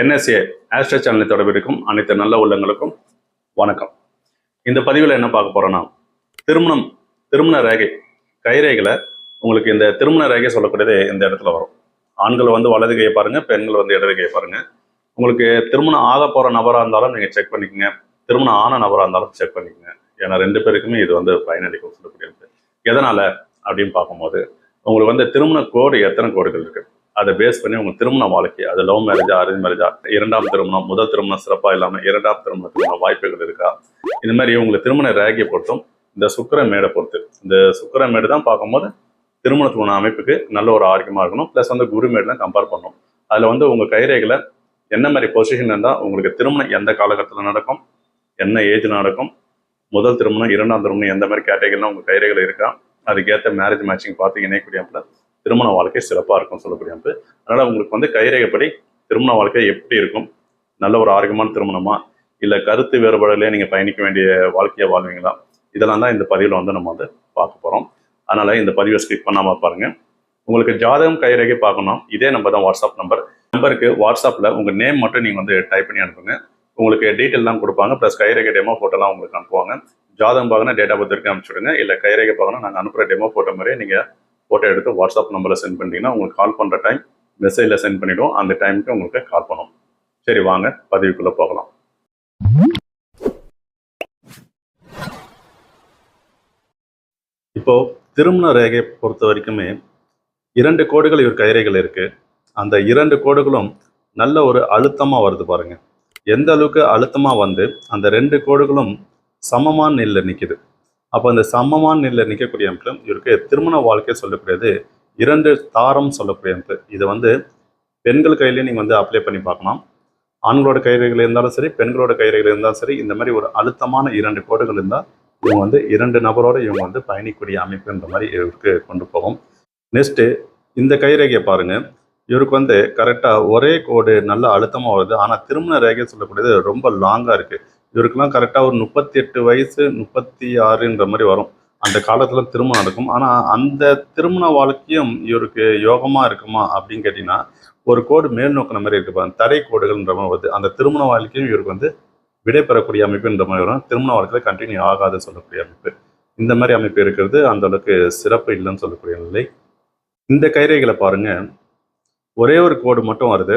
NSA ஆஸ்ட்ரா சேனலை தொடர்பிருக்கும் அனைத்து நல்ல உள்ளங்களுக்கும் வணக்கம். இந்த பதிவில் என்ன பார்க்க போகிறோன்னா திருமணம் திருமண ரேகை கைரேகையில் உங்களுக்கு இந்த திருமண ரேகை சொல்லக்கூடியது இந்த இடத்துல வரும். ஆண்கள் வந்து வலது கையை பாருங்க பெண்கள் வந்து இடது கையை பாருங்க. உங்களுக்கு திருமணம் ஆக போற நபராக இருந்தாலும் நீங்கள் செக் பண்ணிக்கோங்க. திருமணம் ஆன நபராக இருந்தாலும் செக் பண்ணிக்கோங்க. ஏன்னா ரெண்டு பேருக்குமே இது வந்து பயனளிக்கும் சொல்லக்கூடியது. எதனால? அப்படின்னு பார்க்கும்போது உங்களுக்கு வந்து திருமண கோடு எத்தனை கோடுகள் இருக்குது அதை பேஸ் பண்ணி உங்க திருமண வாழ்க்கை அது லவ் மேரேஜா அரேஞ்ச் மேரேஜா இரண்டாம் திருமணம் முதல் திருமணம் சிறப்பா இல்லாம இரண்டாம் திருமணத்துக்கு வாய்ப்புகள் இருக்கா? இந்த மாதிரி உங்களுக்கு திருமண ரேகையை பொறுத்தும் இந்த சுக்கர மேடை பொறுத்து இந்த சுக்கர மேடு தான் பார்க்கும்போது திருமணத்துக்கான அமைப்புக்கு நல்ல ஒரு ஆரோக்கியமா இருக்கணும். ப்ளஸ் வந்து குரு தான் கம்பேர் பண்ணணும் அதுல வந்து உங்க கைரேகளை என்ன மாதிரி பொசிஷன் இருந்தால் உங்களுக்கு திருமணம் எந்த காலகட்டத்தில் நடக்கும் என்ன ஏஜ் நடக்கும் முதல் திருமணம் இரண்டாம் திருமணம் எந்த மாதிரி கேட்டகரிலாம் உங்க கைரேகையில் இருக்கா? அதுக்கேற்ற மேரேஜ் மேட்சிங் பார்த்து இணையக்கூடிய அமைப்புல திருமண வாழ்க்கை சிறப்பாக இருக்கும் சொல்லக்கூடிய அமைப்பு அதனால உங்களுக்கு வந்து கைரேகைப்படி திருமண வாழ்க்கை எப்படி இருக்கும்? நல்ல ஒரு ஆரோக்கியமான திருமணமா? இல்லை கருத்து வேறுபாடுலேயே நீங்கள் பயணிக்க வேண்டிய வாழ்க்கையை வாழ்வீங்களா? இதெல்லாம் தான் இந்த பதிவில் வந்து நம்ம வந்து பார்க்க போகிறோம் அதனால இந்த பதிவை ஸ்கிப் பண்ணாமல் பாருங்க. உங்களுக்கு ஜாதகம் கைரேகை பார்க்கணும். இதே நம்பர் தான் வாட்ஸ்அப் நம்பர் நம்பருக்கு வாட்ஸ்அப்பில் உங்கள் நேம் மட்டும் நீங்கள் வந்து டைப் பண்ணி அனுப்புங்க. உங்களுக்கு டீட்டெயிலாம் கொடுப்பாங்க. ப்ளஸ் கைரேகை டெமோ ஃபோட்டோலாம் உங்களுக்கு அனுப்புவாங்க. ஜாதகம் பார்க்கணும் டேட் ஆஃப் பர்த் இருக்கு அனுப்பிச்சுடுங்க இல்லை கைரேகை பார்க்கணும் நாங்கள் அனுப்புகிற டெமோ ஃபோட்டோ மாதிரியே நீங்கள் ஃபோட்டோ எடுத்து வாட்ஸ்அப் நம்பரில் சென்ட் பண்ணிட்டீங்கன்னா உங்களுக்கு கால் பண்ணுற டைம் மெசேஜில் சென்ட் பண்ணிவிடுவோம் அந்த டைமுக்கு உங்களுக்கு கால் பண்ணும் சரி வாங்க. பதிவுக்குள்ளே போகலாம். இப்போ திருமண ரேகையை பொறுத்த வரைக்குமே இரண்டு கோடுகள் இவர் கைரேகையில் இருக்கு. அந்த இரண்டு கோடுகளும் நல்ல ஒரு அழுத்தமாக வருது பாருங்க. எந்த அளவுக்கு அழுத்தமாக வந்து அந்த ரெண்டு கோடுகளும் சமமான நிலையில் நிற்கிது அப்போ அந்த சமமான நிலையில் நிற்கக்கூடிய அமைப்பு இவருக்கு திருமண வாழ்க்கை சொல்லக்கூடியது இரண்டு தாரம் சொல்லக்கூடிய அமைப்பு இது வந்து பெண்கள் கையிலேயே நீங்கள் வந்து அப்ளை பண்ணி பார்க்கலாம். ஆண்களோட கைரேகைகள் இருந்தாலும் சரி பெண்களோட கைரேகைகள் இருந்தாலும் சரி இந்த மாதிரி ஒரு அழுத்தமான இரண்டு கோடுகள் இருந்தால் இவங்க வந்து இரண்டு நபரோட இவங்க வந்து பயணிக்கூடிய அமைப்புன்ற மாதிரி இவருக்கு கொண்டு போகும். நெக்ஸ்ட்டு இந்த கைரேகையை பாருங்கள் இவருக்கு வந்து கரெக்டாக ஒரே கோடு நல்ல அழுத்தமாக வருது. ஆனால் திருமண ரேகை சொல்லக்கூடியது ரொம்ப லாங்காக இருக்குது இவருக்கெல்லாம் கரெக்டாக ஒரு முப்பத்தி எட்டு வயசு முப்பத்தி ஆறுன்ற மாதிரி வரும். அந்த காலத்தில் திருமணம் நடக்கும். ஆனால் அந்த திருமண வாழ்க்கையும் இவருக்கு யோகமாக இருக்குமா அப்படின்னு கேட்டிங்கன்னா ஒரு கோடு மேல் நோக்கின மாதிரி இருக்கு பாருங்க. தடை கோடுகள்ன்ற மாதிரி வருது. அந்த திருமண வாழ்க்கையும் இவருக்கு வந்து விடைபெறக்கூடிய அமைப்புன்ற மாதிரி வரும். திருமண வாழ்க்கையில் கண்டினியூ ஆகாது சொல்லக்கூடிய அமைப்பு. இந்த மாதிரி அமைப்பு இருக்கிறது அந்த அளவுக்கு சிறப்பு இல்லைன்னு சொல்லக்கூடிய நிலை. இந்த கைரேகைகளை பாருங்க. ஒரே ஒரு கோடு மட்டும் வருது.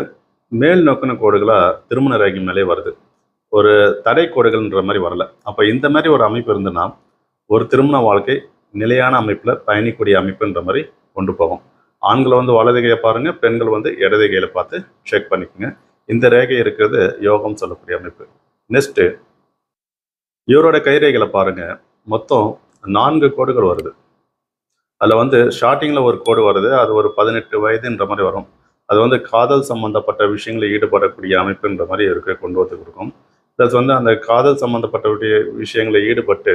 மேல் நோக்கின கோடுகளாக திருமண ரேகை மேலே வருது. ஒரு தடை கோடுகள்ன்ற மாதிரி வரல. அப்போ இந்த மாதிரி ஒரு அமைப்பு இருந்ததுன்னா ஒரு திருமண வாழ்க்கை நிலையான அமைப்பில் பயணிக்கூடிய அமைப்புன்ற மாதிரி கொண்டு போகும் ஆண்களை வந்து வலது கையை பெண்கள் வந்து இடது பார்த்து செக் பண்ணிக்கோங்க. இந்த ரேகை இருக்கிறது யோகம் சொல்லக்கூடிய அமைப்பு. நெக்ஸ்ட்டு இவரோட கைரேகைகளை பாருங்க. மொத்தம் நான்கு கோடுகள் வருது. அதில் வந்து ஸ்டார்டிங்கில் ஒரு கோடு வருது அது ஒரு பதினெட்டு வயதுன்ற மாதிரி வரும். அது வந்து காதல் சம்பந்தப்பட்ட விஷயங்களில் ஈடுபடக்கூடிய அமைப்புன்ற மாதிரி இருக்கு கொண்டு வந்து கொடுக்கும். ப்ளஸ் வந்து அந்த காதல் சம்பந்தப்பட்ட விஷயங்களில் ஈடுபட்டு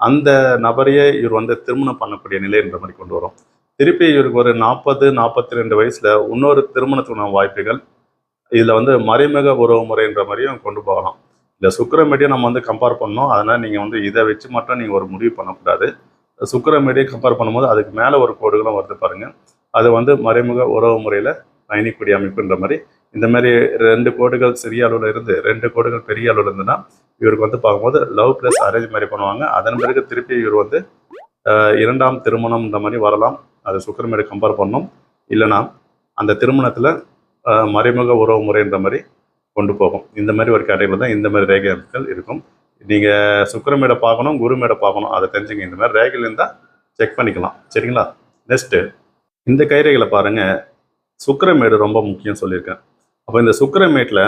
அந்த நபரையே இவர் வந்து திருமணம் பண்ணக்கூடிய நிலைன்ற மாதிரி கொண்டு வரும். திருப்பி இவருக்கு ஒரு நாற்பது நாற்பத்தி ரெண்டு வயசில் இன்னொரு திருமணத்துக்கான வாய்ப்புகள் இதில் வந்து மறைமுக உறவு முறைன்ற மாதிரியும் கொண்டு போகலாம். இந்த சுக்கரமேடியை நம்ம வந்து கம்பேர் பண்ணோம் அதனால் நீங்கள் வந்து இதை வச்சு மட்டும் நீங்கள் ஒரு முடிவு பண்ணக்கூடாது. சுக்கரமேடியை கம்பேர் பண்ணும்போது அதுக்கு மேலே ஒரு கோடுகளும் வருது பாருங்கள் அது வந்து மறைமுக உறவு முறையில் பயணிக்கூடிய அமைப்புன்ற மாதிரி இந்த மாதிரி ரெண்டு கோடுகள் சிறிய அளவில் இருந்து ரெண்டு கோடுகள் பெரிய அளவில் இருந்துன்னா இவருக்கு வந்து பார்க்கும்போது லவ் ப்ளஸ் அரேஞ்ச் மாதிரி பண்ணுவாங்க. அதன் பிறகு திருப்பி இவர் வந்து இரண்டாம் திருமணம் இந்த மாதிரி வரலாம். அது சுக்கரமேடு கம்பேர் பண்ணும். இல்லைன்னா அந்த திருமணத்தில் மறைமுக உறவு முறைன்ற மாதிரி கொண்டு போகும். இந்த மாதிரி ஒரு கேட்டகரியில் தான் இந்த மாதிரி ரேகை அமைப்புகள் இருக்கும். நீங்கள் சுக்கரமேடை பார்க்கணும் குருமேடை பார்க்கணும் அதை தெரிஞ்சுங்க. இந்த மாதிரி ரேகையில் இருந்தால் செக் பண்ணிக்கலாம். சரிங்களா? நெக்ஸ்ட்டு இந்த கைரேகைகளை பாருங்க. சுக்கரமேடு ரொம்ப முக்கியம் சொல்லியிருக்கேன். அப்போ இந்த சுக்கிரமேட்டில்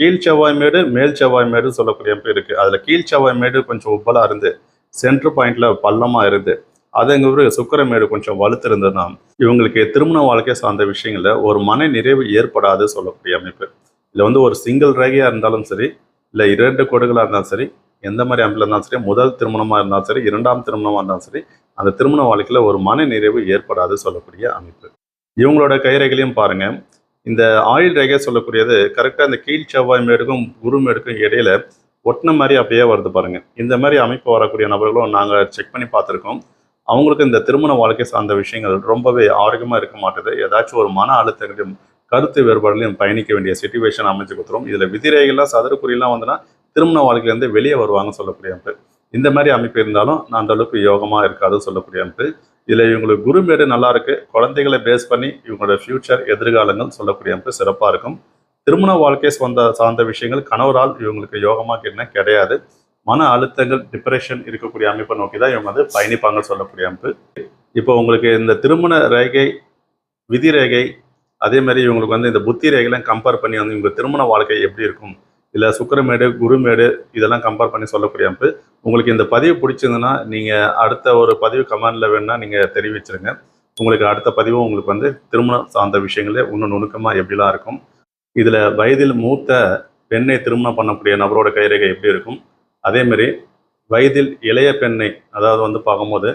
கீழ் செவ்வாய் மேடு மேல் செவ்வாய் மேடு சொல்லக்கூடிய அமைப்பு இருக்குது அதில் கீழ் செவ்வாய் மேடு கொஞ்சம் உப்பலாக இருந்து சென்ட்ரு பாயிண்டில் பள்ளமாக இருந்து அதுங்க ஒரு சுக்கிரமேடு கொஞ்சம் வலுத்து இவங்களுக்கு திருமண வாழ்க்கை சார்ந்த விஷயங்களில் ஒரு மன நிறைவு ஏற்படாது சொல்லக்கூடிய அமைப்பு. இதில் வந்து ஒரு சிங்கிள் ரேகையாக இருந்தாலும் சரி இல்லை இரண்டு கோடுகளாக இருந்தாலும் சரி எந்த மாதிரி அமைப்பில் இருந்தாலும் சரி முதல் திருமணமாக இருந்தாலும் சரி இரண்டாம் திருமணமாக இருந்தாலும் சரி அந்த திருமண வாழ்க்கையில் ஒரு மன நிறைவு ஏற்படாது சொல்லக்கூடிய அமைப்பு. இவங்களோட கைரேகையிலையும் பாருங்கள் இந்த ஆயில் ரேகை சொல்லக்கூடியது கரெக்டாக இந்த கீழ் செவ்வாய் மேடுக்கும் குரு மேடுக்கும் இடையில ஒட்டின மாதிரி அப்படியே வருது பாருங்கள் இந்த மாதிரி அமைப்பு வரக்கூடிய நபர்களும் நாங்கள் செக் பண்ணி பார்த்துருக்கோம். அவங்களுக்கு இந்த திருமண வாழ்க்கை சார்ந்த விஷயங்கள் ரொம்பவே ஆரோக்கியமாக இருக்க மாட்டுது. ஏதாச்சும் ஒரு மன அழுத்தங்களையும் கருத்து வேறுபாடுகளையும் பயணிக்க வேண்டிய சுச்சுவேஷன் அமைச்சு கொடுத்துரும். இதில் விதிரேகெல்லாம் சதுரக்குறியெல்லாம் வந்துன்னா திருமண வாழ்க்கையிலேருந்து வெளியே வருவாங்கன்னு சொல்லக்கூடிய அமைப்பு. இந்த மாதிரி அமைப்பு இருந்தாலும் நான் அந்த அளவுக்கு யோகமாக இருக்காதுன்னு சொல்லக்கூடிய அமைப்பு. இதில் இவங்களுக்கு குருமேடு நல்லா இருக்கு. குழந்தைகளை பேஸ் பண்ணி இவங்களோட ஃபியூச்சர் எதிர்காலங்கள் சொல்லக்கூடிய அமைப்பு சிறப்பாக இருக்கும். திருமண வாழ்க்கை சொந்த சார்ந்த விஷயங்கள் கணவரால் இவங்களுக்கு யோகமாக என்ன கிடையாது. மன அழுத்தங்கள் டிப்ரெஷன் இருக்கக்கூடிய அமைப்பை நோக்கி தான் இவங்க வந்து பயணிப்பாங்க சொல்லக்கூடிய அமைப்பு இப்போ உங்களுக்கு இந்த திருமண ரேகை விதி ரேகை அதே மாதிரி இவங்களுக்கு வந்து இந்த புத்தி ரேகைலாம் கம்பேர் பண்ணி வந்து இவங்க திருமண வாழ்க்கை எப்படி இருக்கும்? இல்லை சுக்கரமேடு குருமேடு இதெல்லாம் கம்பேர் பண்ணி சொல்லக்கூடிய அமைப்பு உங்களுக்கு இந்த பதிவு பிடிச்சிருந்ததுன்னா நீங்கள் அடுத்த ஒரு பதிவு கமெண்டில் வேணுன்னா நீங்கள் தெரிவிச்சிருங்க. உங்களுக்கு அடுத்த பதிவும் உங்களுக்கு வந்து திருமணம் சார்ந்த விஷயங்களே இன்னும் நுணுக்கமாக எப்படிலாம் இருக்கும்? இதில் வயதில் மூத்த பெண்ணை திருமணம் பண்ணக்கூடிய நபரோட கைரேகை எப்படி இருக்கும்? அதேமாரி வயதில் இளைய பெண்ணை அதாவது வந்து பார்க்கும்போது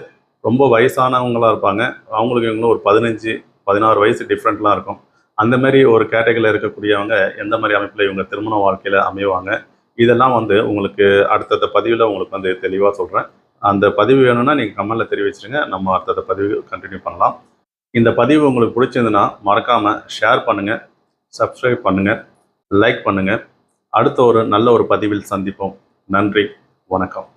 ரொம்ப வயசானவங்களாக இருப்பாங்க. அவங்களுக்கு இவங்களும் ஒரு பதினஞ்சு பதினாறு வயசு டிஃப்ரெண்ட்லாம் இருக்கும். அந்த மாதிரி ஒரு கேட்டகரியில் இருக்கக்கூடியவங்க எந்த மாதிரி அமைப்பில் இவங்க திருமண வாழ்க்கையில் அமைவாங்க? இதெல்லாம் வந்து உங்களுக்கு அடுத்தடுத்த பதிவில் உங்களுக்கு வந்து தெளிவாக சொல்கிறேன் அந்த பதிவு வேணும்னா நீங்கள் கமெண்டில் தெரிவிச்சிருங்க. நம்ம அடுத்தடுத்த பதிவு கண்டினியூ பண்ணலாம். இந்த பதிவு உங்களுக்கு பிடிச்சிருந்துன்னா மறக்காமல் ஷேர் பண்ணுங்கள் சப்ஸ்கிரைப் பண்ணுங்கள் லைக் பண்ணுங்கள் அடுத்த ஒரு நல்ல ஒரு பதிவில் சந்திப்போம். நன்றி வணக்கம்.